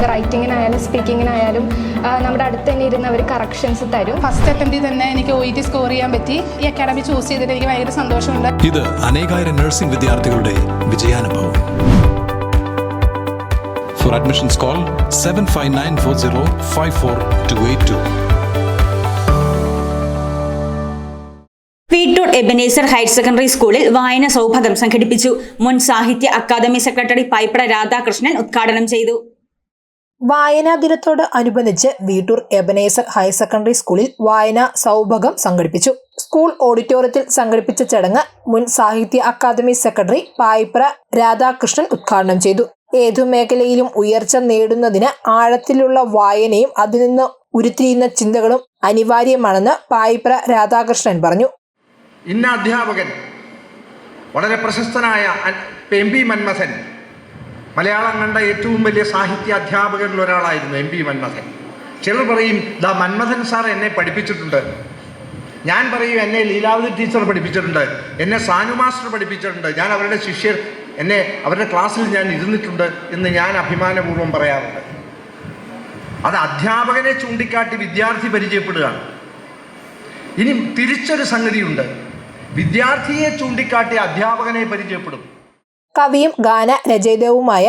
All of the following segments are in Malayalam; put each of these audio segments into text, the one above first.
നമുക്ക് റൈറ്റിങ്ങിനായാലും സ്പീക്കിങ്ങിനായാലും നമ്മുടെ അടുത്ത് തന്നെ ഇരുന്ന് അവർ കറക്ഷൻസ് തരും. ഫസ്റ്റ് അറ്റംപ്റ്റിൽ തന്നെ എനിക്ക് ഒ ഇ ടി സ്കോർ ചെയ്യാൻ പറ്റി. ഈ അക്കാഡമി ചൂസ് ചെയ്തിട്ട് എനിക്ക് ഭയങ്കര സന്തോഷമുണ്ട്. ഇത് അനേകായിരം നഴ്സിംഗ് വിദ്യാർത്ഥികളുടെ വിജയാനുഭവം. For admissions call seven five nine four zero five four two eight two Veettoor Ebenezer higher secondary സ്കൂളിൽ വായന സൗഭാഗം സംഘടിപ്പിച്ചു. മുൻ സാഹിത്യ അക്കാദമി സെക്രട്ടറി പൈപ്പട രാധാകൃഷ്ണൻ ഉദ്ഘാടനം ചെയ്തു. വായനാ ദിനത്തോട് അനുബന്ധിച്ച് വീട്ടൂർ എബനേസർ ഹയർ സെക്കൻഡറി സ്കൂളിൽ വായനാ സൗഭകം സംഘടിപ്പിച്ചു. സ്കൂൾ ഓഡിറ്റോറിയത്തിൽ സംഘടിപ്പിച്ച ചടങ്ങ് മുൻ സാഹിത്യ അക്കാദമി സെക്രട്ടറി പായിപ്ര രാധാകൃഷ്ണൻ ഉദ്ഘാടനം ചെയ്തു. ഏതു മേഖലയിലും ഉയർച്ച നേടുന്നതിന് ആഴത്തിലുള്ള വായനയും അതിൽ നിന്ന് ഉരുത്തിരിയുന്ന ചിന്തകളും അനിവാര്യമാണെന്ന് പായിപ്ര രാധാകൃഷ്ണൻ പറഞ്ഞു. ഇന്ന അധ്യാപകൻ വളരെ പ്രശസ്തനായ എം പി മന്മഥൻ മലയാളം കണ്ട ഏറ്റവും വലിയ സാഹിത്യ അധ്യാപകരിൽ ഒരാളായിരുന്നു എം പി മന്മഥൻ. ചിലർ പറയും ദാ മന്മഥൻ സാർ എന്നെ പഠിപ്പിച്ചിട്ടുണ്ട്. ഞാൻ പറയും എന്നെ ലീലാവതി ടീച്ചർ പഠിപ്പിച്ചിട്ടുണ്ട്. എന്നെ സാനു മാസ്റ്റർ പഠിപ്പിച്ചിട്ടുണ്ട്. ഞാൻ അവരുടെ ശിഷ്യർ എന്നെ അവരുടെ ക്ലാസ്സിൽ ഞാൻ ഇരുന്നിട്ടുണ്ട് എന്ന് ഞാൻ അഭിമാനപൂർവം പറയാറുണ്ട്. അത് അധ്യാപകനെ ചൂണ്ടിക്കാട്ടി വിദ്യാർത്ഥി പരിചയപ്പെടുകയാണ്. ഇനി തിരിച്ചൊരു സംഗതിയുണ്ട്. വിദ്യാർത്ഥിയെ ചൂണ്ടിക്കാട്ടി അധ്യാപകനെ പരിചയപ്പെടും. കവിയും ഗാന രചയിതാവുമായ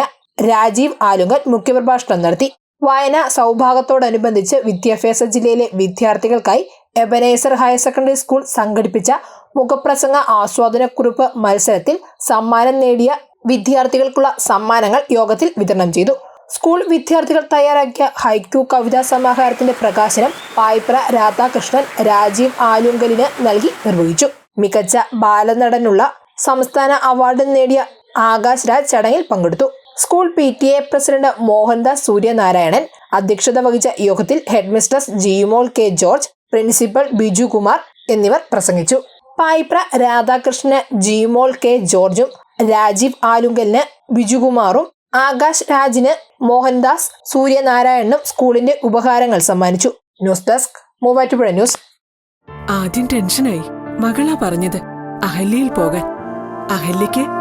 രാജീവ് ആലുങ്കൽ മുഖ്യപ്രഭാഷണം നടത്തി. വായന സൗഭാഗത്തോടനുബന്ധിച്ച് വിദ്യാഭ്യാസ ജില്ലയിലെ വിദ്യാർത്ഥികൾക്കായി എബനേസർ ഹയർ സെക്കൻഡറി സ്കൂൾ സംഘടിപ്പിച്ച മുഖപ്രസംഗ ആസ്വാദനക്കുറിപ്പ് മത്സരത്തിൽ സമ്മാനം നേടിയ വിദ്യാർത്ഥികൾക്കുള്ള സമ്മാനങ്ങൾ യോഗത്തിൽ വിതരണം ചെയ്തു. സ്കൂൾ വിദ്യാർത്ഥികൾ തയ്യാറാക്കിയ ഹൈക്യു കവിതാ സമാഹാരത്തിന്റെ പ്രകാശനം പായ്പ്ര രാധാകൃഷ്ണൻ രാജീവ് ആലുങ്കലിന് നൽകി നിർവഹിച്ചു. മികച്ച ബാലനടനുള്ള സംസ്ഥാന അവാർഡ് നേടിയ ആകാശ് രാജ് ചടങ്ങിൽ പങ്കെടുത്തു. School P T A president Mohandas Suryanarayanan അധ്യക്ഷത വഹിച്ച യോഗത്തിൽ headmistress Jiyumol K George principal Biju Kumar എന്നിവർ പ്രസംഗിച്ചു. പായിപ്ര രാധാകൃഷ്ണന് ജിയുമോൾ കെ ജോർജും രാജീവ് ആലുങ്കലിന് ബിജുകുമാറും ആകാശ് രാജിന് മോഹൻദാസ് സൂര്യനാരായണനും സ്കൂളിന്റെ ഉപഹാരങ്ങൾ സമ്മാനിച്ചു. News desk Muvattupuzha news. ആദ്യം ടെൻഷനായി. മകളാ പറഞ്ഞത്. അഹല്യയിൽ പോകാൻ. അഹല്യയ്ക്ക്